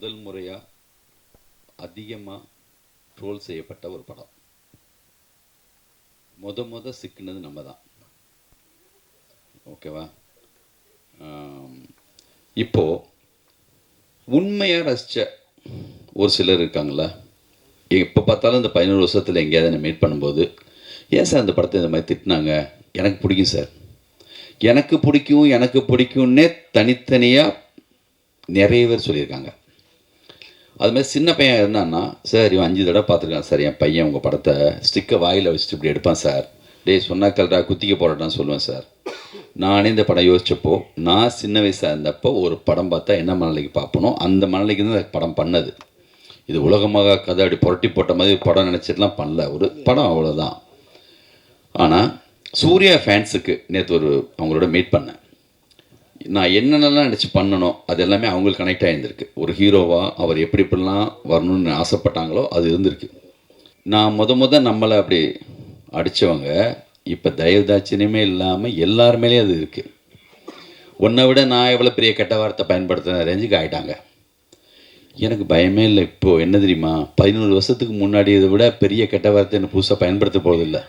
முதல் முறையாக அதிகமாக ட்ரோல் செய்யப்பட்ட ஒரு படம். முத முத சிக்கினது நம்ம தான் ஓகேவா இப்போது இப்போ உண்மையாக ரசித்த ஒரு சிலர் இருக்காங்களா எப்போ பார்த்தாலும் இந்த பதினோரு வருஷத்தில் எங்கேயாவது என்னை மீட் பண்ணும்போது ஏன் சார் அந்த படத்தை இந்த மாதிரி திட்டினாங்க? எனக்கு பிடிக்கும் சார். எனக்கு பிடிக்கும் எனக்கு பிடிக்கும்னே தனித்தனியாக நிறைய பேர் சொல்லியிருக்காங்க. அதுமாதிரி சின்ன பையன் இருந்தான்னா சார் இவன் அஞ்சு தடவை பார்த்துருக்கான் சார் என் பையன் உங்கள் படத்தை. ஸ்டிக்கை வாயில் வச்சுட்டு இப்படி எடுப்பான் சார். டேய் சொன்னால் கல்றா குத்திக்க போடட்டான்னு சொல்லுவேன் சார். நானே இந்த படம் யோசித்தப்போ நான் சின்ன வயசாக இருந்தப்போ ஒரு படம் பார்த்தா என்ன மனநிலைக்கு பார்ப்பனோ அந்த மனநிலைக்கு தான் படம் பண்ணது. இது உலகமாக கதை அப்படி புரட்டி போட்ட மாதிரி படம் நினச்சிட்டுலாம் பண்ணல. ஒரு படம் அவ்வளோதான் ஆனால் சூர்யா ஃபேன்ஸுக்கு நேற்று ஒரு அவங்களோட மீட் பண்ணேன். நான் என்னென்னலாம் நினச்சி பண்ணணும் அது எல்லாமே அவங்களுக்கு கனெக்ட் ஆகியிருந்திருக்கு ஒரு ஹீரோவாக அவர் எப்படி இப்படிலாம் வரணும்னு ஆசைப்பட்டாங்களோ அது இருந்திருக்கு. நான் முத முத நம்மளை அப்படி அடித்தவங்க இப்போ தயவு இல்லாமல் எல்லார் மேலேயும் அது இருக்குது உன்னை விட நான் எவ்வளோ பெரிய கெட்ட வார்த்தை பயன்படுத்தின ரேஞ்சுக்கு ஆகிட்டாங்க எனக்கு பயமே இல்லை இப்போது என்ன தெரியுமா? பதினோரு வருஷத்துக்கு முன்னாடி இதை விட பெரிய கெட்ட வார்த்தை என்னை புதுசாக பயன்படுத்த போகிறதில்ல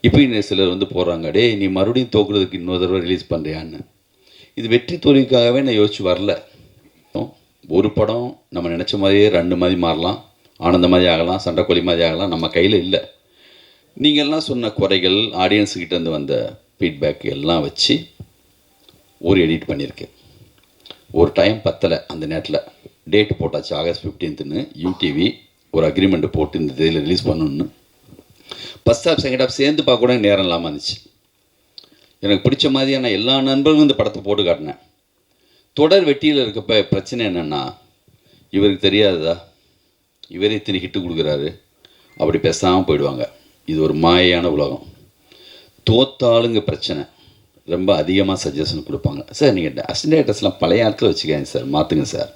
இப்போ இன்னும் சிலர் வந்து போடுறாங்க டே நீ மறுபடியும் தோக்குறதுக்கு இன்னொரு தடவை ரிலீஸ் பண்ணுறியான்னு இது வெற்றி தோல்விக்காகவே நான் யோசிச்சு வரல. ஒரு படம் நம்ம நினச்ச மாதிரியே ரெண்டு மாதிரி மாறலாம் ஆனந்த மாதிரி ஆகலாம் சண்டைக்கோழி மாதிரி ஆகலாம் நம்ம கையில் இல்லை. நீங்கள்லாம் சொன்ன குறைகள் ஆடியன்ஸுக்கிட்டேருந்து வந்த ஃபீட்பேக் எல்லாம் வச்சு ஒரு எடிட் பண்ணியிருக்கேன். ஒரு டைம் பத்தலை அந்த நேரத்தில். டேட் போட்டாச்சு ஆகஸ்ட் ஃபிஃப்டீன்த்துன்னு யூடிவி ஒரு அக்ரிமெண்ட் போட்டு இந்த இதில் ரிலீஸ் பண்ணணுன்னு ஃபஸ்ட் ஹாஃப் செகண்ட் ஹாஃப் சேர்ந்து பார்க்க கூட நேரம் இல்லாமல் இருந்துச்சு. எனக்கு பிடிச்ச மாதிரியான எல்லா நண்பர்களும் இந்த படத்தை போட்டு காட்டினேன். தொடர் வெட்டியில் இருக்கப்ப பிரச்சனை என்னென்னா இவருக்கு தெரியாததா? இவரே இத்தனை ஹிட்டு கொடுக்குறாரு. அப்படி பேசாமல் போயிடுவாங்க. இது ஒரு மாயையான உலகம். தோத்தாளுங்க பிரச்சனை. ரொம்ப அதிகமாக சஜஷன் கொடுப்பாங்க. சார் நீங்கள் அசிஸ்டன்ட் பழைய ஆட்களை வச்சுக்காங்க சார். மாற்றுங்க சார்.